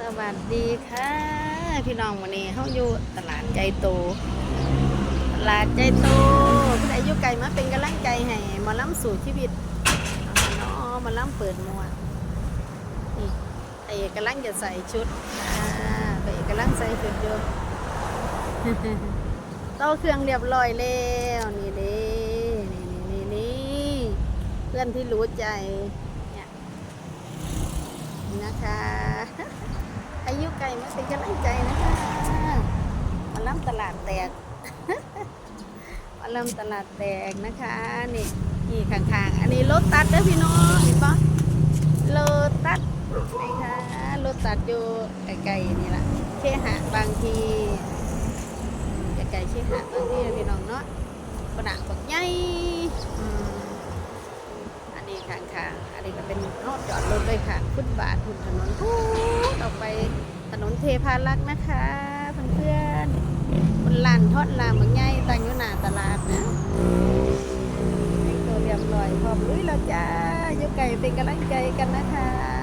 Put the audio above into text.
สวัสดีค่ะ พี่น้องวันนี้เขาอยู่ตลาดใจโต ตลาดใจโตผู้ใดอยู่ไกลมาเป็นกำลังใจให้มาล้ำสู่ชีวิตเนาะมาล้ำเปิดหมวนี่ไอ้กำลังจะใส่ชุดอ่าไปกำลังใส่ชุดอยู่เต้าเครื่องเรียบร้อยแล้วนี่เด้นี่นี่นี่เพื่อนที่รู้ใจเนี่ยนะคะ มาเป็นกำลังใจนะคะมาล่ำตลาดแตกมาล่ำตลาดแตกนะคะนี่นี่ข้างๆ อันนี้รถตัดเด้อพี่น้องเห็นปะรถตัดนะคะรถตัดอยู่ไกลๆนี่แหละเชหะบางทีไกลๆเชหะบางทีพี่น้องเนาะกระดาษบักใหญ่งอันนี้ข้างๆอันนี้ก็เป็นรถจอดรถเลยค่ะฟุตบาททุนถนนพูดออกไปถนน เทพารักษ์นะคะเพื่อนๆบนลานทอดลามังใหญ่ตั้งยุนาตลาดนะตัวเรียบร้อยพร้อมลุยแล้วจ้าอยู่ไก่เป็นกำลังใจกันนะคะ